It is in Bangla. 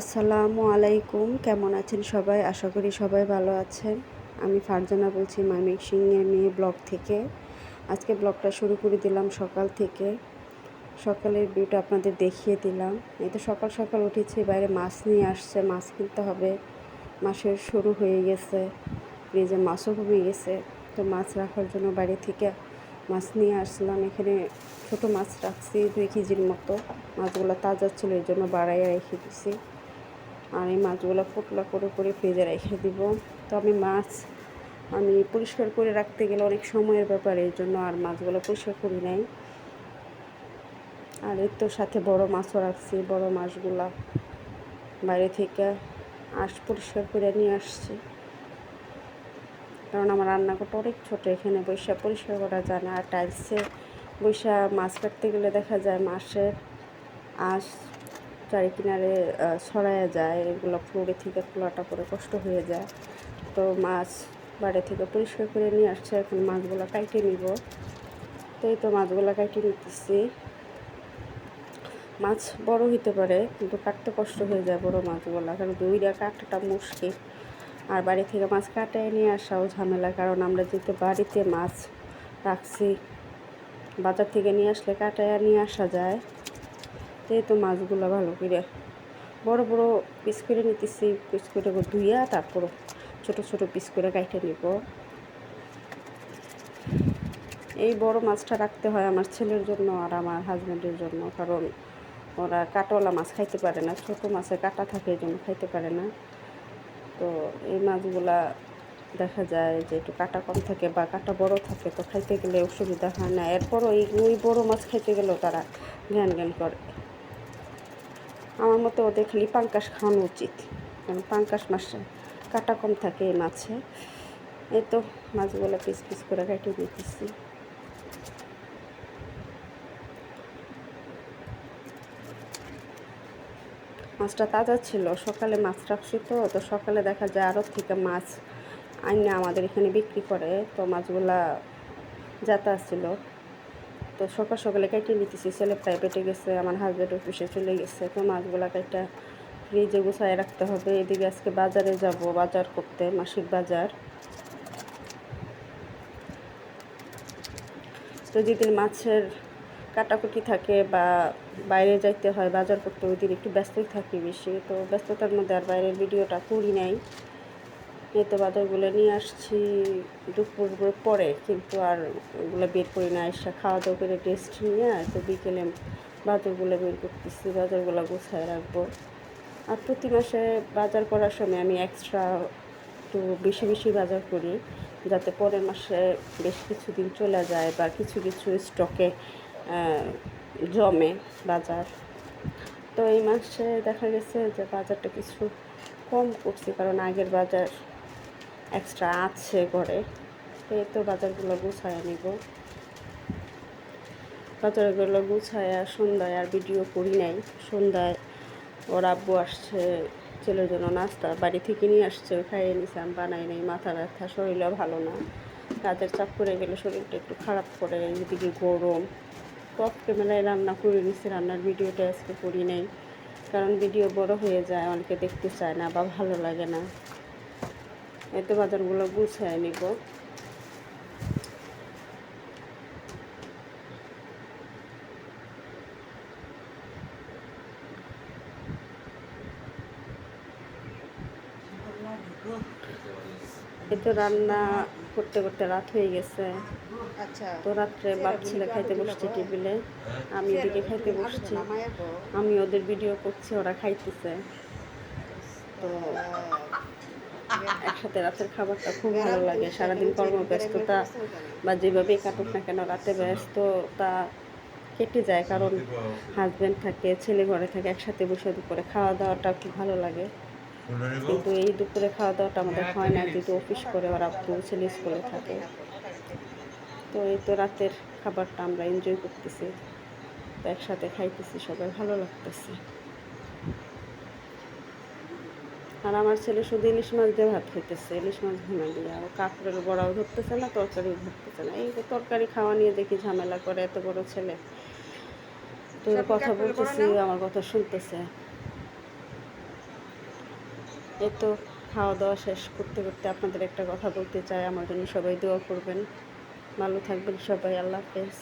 আসসালামু আলাইকুম। কেমন আছেন সবাই? আশা করি সবাই ভালো আছেন। আমি ফারজানা বলছি মামিক সিংয়ের মেয়ে ব্লগ থেকে। আজকে ব্লগটা শুরু করে দিলাম সকাল থেকে। সকালের ভিউটা আপনাদের দেখিয়ে দিলাম। এই তো সকাল সকাল উঠেছি, বাইরে মাছ নিয়ে আসছে, মাছ কিনতে হবে। মাছের শুরু হয়ে গেছে। ফ্রিজে মাছও কমে গেছে। তো মাছ রাখার জন্য বাড়ি থেকে মাছ নিয়ে আসলাম। এখানে ছোট মাছ রাখছি, দুই কেজির মতো। মাছগুলো তাজা ছিল এই জন্য বাড়াইয়া রেখে দিছি। আর এই মাছগুলো পোটলা করে করে ফ্রিজে রেখে দিব। তো আমি মাছ আমি পরিষ্কার করে রাখতে গেলে অনেক সময়ের ব্যাপার, এই জন্য আর মাছগুলো পরিষ্কার করি নাই। আর এর তো সাথে বড় মাছও রাখছি, বড় মাছগুলা বাইরে থেকে আস পরিষ্কার করে নিয়ে আসছি। কারণ আমার রান্নাঘরটা অনেক ছোটো, এখানে বৈশা পরিষ্কার করা যায় না। আর টাইলসে বৈশা মাছ কাটতে গেলে দেখা যায় মাছের আঁশ চারি কিনারে ছড়ায়া যায়। এগুলো ফ্লোরে থেকে খোলাটা করে কষ্ট হয়ে যায়। তো মাছ বাড়ি থেকে পরিষ্কার করে নিয়ে আসছে। এখন মাছগুলো কাইটে নিব। তো এই তো মাছগুলো কাইটে নিতেছি। মাছ বড় হইতে পারে, কিন্তু কাটতে কষ্ট হয়ে যায় বড় মাছগুলো, কারণ দুইটা কাটাটা মুশকিল। আর বাড়ি থেকে মাছ কাটায় নিয়ে আসাও ঝামেলা, কারণ আমরা যেহেতু বাড়িতে মাছ রাখছি, বাজার থেকে নিয়ে আসলে কাটায় নিয়ে আসা যায়। এই তো মাছগুলো ভালো করে বড় বড় পিস করে নিতেছি পিস করে ধুইয়া তারপর ছোট ছোট পিস করে কাইটে নিব। এই বড় মাছটা রাখতে হয় আমার ছেলের জন্য আর আমার হাজব্যান্ডের জন্য, কারণ ওরা কাটওয়ালা মাছ খাইতে পারে না, ছোটো মাছে কাটা থাকে এই জন্য খাইতে পারে না। তো এই মাছগুলা দেখা যায় যে একটু কাটা কম থাকে বা কাটা বড় থাকে, তো খাইতে গেলে অসুবিধা হয় না। এরপরও এই ওই বড়ো মাছ খাইতে গেলেও তারা জ্ঞান জ্ঞান করে। আমার মতো ওদের খালি পাঙ্কাশ খাওয়ানো উচিত। কারণ পাঙ্কাশ মাছে কাটা কম থাকে এই মাছে। এই তো মাছগুলো পিস পিস করে কেটে দিতেছি। মাছটা তাজা ছিল, সকালে মাছ রাখছি তো তো সকালে দেখা যায় আরও থেকে মাছ আইনে আমাদের এখানে বিক্রি করে, তো মাছগুলা যাতা ছিল। তো সকাল সকালে কেটে নিতেছি, ছেলে প্রাইভেটে গেছে, আমার হাজব্যান্ড অফিসে চলে গেছে, তো মাছগুলা কেটে ফ্রিজে গুছায় রাখতে হবে। এদিকে আজকে বাজারে যাব, বাজার করতে মাসিক বাজার। তো যেদিন মাছের কাটাকুটি থাকে বা বাইরে যাইতে হয়, বাজার করতে ওই দিন একটু ব্যস্তই থাকি বেশি, তো ব্যস্ততার মধ্যে আর বাইরের ভিডিওটা করি নাই। এই তো বাজারগুলো নিয়ে আসছি, দুপুর পরে, কিন্তু আর ওগুলো বের করি না, এসে খাওয়া দাওয়া করে টেস্ট নিয়ে আর তো বিকেলে বাজারগুলো বের করতেছি, বাজারগুলো গুছায় রাখব। আর প্রতি মাসে বাজার করার সময় আমি এক্সট্রা একটু বেশি বেশি বাজার করি, যাতে পরের মাসে বেশ কিছুদিন চলে যায় বা কিছু কিছু স্টকে জমে বাজার। তো এই মাসে দেখা গেছে যে বাজারটা কিছু কম করছি, কারণ আগের বাজার এক্সট্রা আছে ঘরে। এই তো বাজারগুলো গুছায় নিব। বাজারগুলো গুছায় সন্ধ্যায় আর ভিডিও করি নাই। সন্ধ্যায় ওর আব্বু আসছে, ছেলের জন্য নাস্তা। বাড়ি থেকে নিয়ে আসছে খাইয়ে নিছে, আমি বানাই নাই, মাথা ব্যথা, শরীরও ভালো না। কাজের চাপ করে গেলে শরীরটা একটু খারাপ করে, এদিকে গরম। টপ ক্যামেরায় রান্না করে নিছি, রান্নার ভিডিওটা আজকে করি নাই। কারণ ভিডিও বড় হয়ে যায়, অনেকে দেখতে চায় না বা ভালো লাগে না। এতে বাজারগুলো গুছায় নিব। এতে রান্না করতে করতে রাত হয়ে গেছে। আচ্ছা। তো রাত্রে ছেলে খাইতে বসছে টেবিলে আমি এদিকে খাইতে বসছি। আমি ওদের ভিডিও করছি ওরা খাইতেছে। তো একসাথে রাতের খাবারটা খুব ভালো লাগে। সারাদিন কর্মব্যস্ততা বা যেভাবেই কাটুক না কেন রাতে ব্যস্ততা কেটে যায় কারণ হাজব্যান্ড থাকে ছেলে ঘরে থাকে একসাথে বসে দুপুরে খাওয়া দাওয়াটা খুব ভালো লাগে। কিন্তু এই দুপুরে খাওয়া দাওয়াটা আমাদের হয় না যেহেতু অফিস করে ওরা ছেলে স্কুলে থাকে। তো এই তো রাতের খাবারটা আমরা এনজয় করতেছি। তো একসাথে খাইতেছি সবাই ভালো লাগতেছে। আর আমার ছেলে শুধু ইলিশ মাছ দিয়ে ভাত খাইতেছে ইলিশ মাছ ভুনা দিয়ে। আর কাঁকড়ের বড়াও ধরতেছে না তরকারিও ধরতেছে না। এই তরকারি খাওয়া নিয়ে দেখি ঝামেলা করে এত বড় ছেলে। তো কথা বলতেছি আমার কথা শুনতেছে। এই তো খাওয়া দাওয়া শেষ করতে করতে আপনাদের একটা কথা বলতে চাই। আমার জন্য সবাই দোয়া করবেন। ভালো থাকবেন সবাই আল্লাহ হাফেজ।